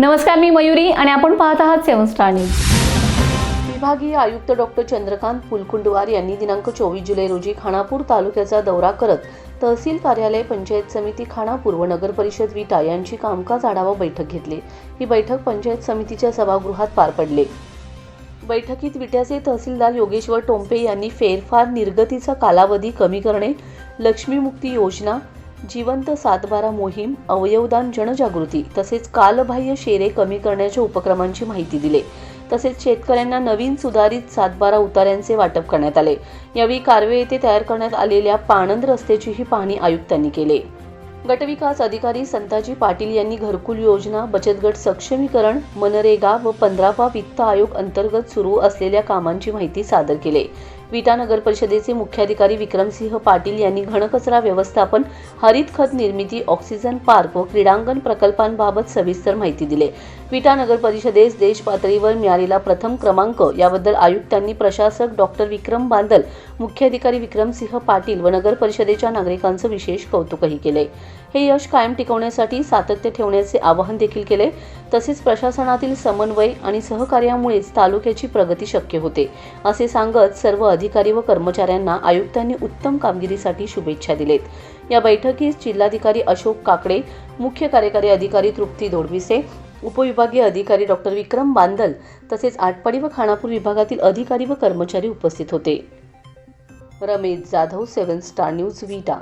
नमस्कार मी मयुरी आणि आपण पाहत आहात सेवन स्टार न्यूज. विभागीय आयुक्त डॉक्टर चंद्रकांत फुलकुंडवार यांनी दिनांक चोवीस जुलै रोजी खानापूर तालुक्याचा दौरा करत तहसील कार्यालय पंचायत समिती खानापूर व नगर परिषद विटा यांची कामकाज आढावा बैठक घेतली. ही बैठक पंचायत समितीच्या सभागृहात पार पडली. बैठकीत विट्याचे तहसीलदार योगेश्वर टोंपे यांनी फेरफार निर्गतीचा कालावधी कमी करणे लक्ष्मीमुक्ती योजना जिवंत सातबारा मोहीम अवयवदान जनजागृती तसेच कालबाह्य शेरे कमी करण्याच्या उपक्रमांची माहिती दिली. तसेच शेतकऱ्यांना नवीन सुधारित सातबारा उतार्यांचे वाटप करण्यात आले. यावेळी कारवे येथे तयार करण्यात आलेल्या पाणंद रस्त्याचीही पाहणी आयुक्तांनी केली. गटविकास अधिकारी संताजी पाटील यांनी घरकुल योजना बचत गट सक्षमीकरण मनरेगा व पंधरावा वित्त आयोग अंतर्गत सुरू असलेल्या कामांची माहिती सादर केली. विटा नगर परिषदेचे मुख्याधिकारी विक्रमसिंह पाटील यांनी घनकचरा व्यवस्थापन हरित खत निर्मिती ऑक्सिजन पार्क व क्रीडांगण प्रकल्पांबाबत सविस्तर माहिती दिली. विटा नगर परिषदेस देश पातळीवर मिळालेला प्रथम क्रमांक याबद्दल आयुक्तांनी प्रशासक डॉक्टर विक्रम बांदल मुख्याधिकारी विक्रमसिंह पाटील व नगर परिषदेच्या नागरिकांचं विशेष कौतुकही केले. हे यश कायम टिकवण्यासाठी सातत्य ठेवण्याचे आवाहन देखील केले. तसेच प्रशासनातील समन्वय आणि सहकार्यामुळेच तालुक्याची प्रगती शक्य होते असे सांगत सर्व अधिकारी व कर्मचाऱ्यांना आयुक्तांनी उत्तम कामगिरीसाठी शुभेच्छा दिलेत. या बैठकीस जिल्हाधिकारी अशोक काकडे मुख्य कार्यकारी अधिकारी तृप्ती दोडविसे उपविभागीय अधिकारी डॉक्टर विक्रम बांदल तसेच आटपाडी व खानापूर विभागातील अधिकारी व कर्मचारी उपस्थित होते. Ramesh Jadhav seven star news Vita.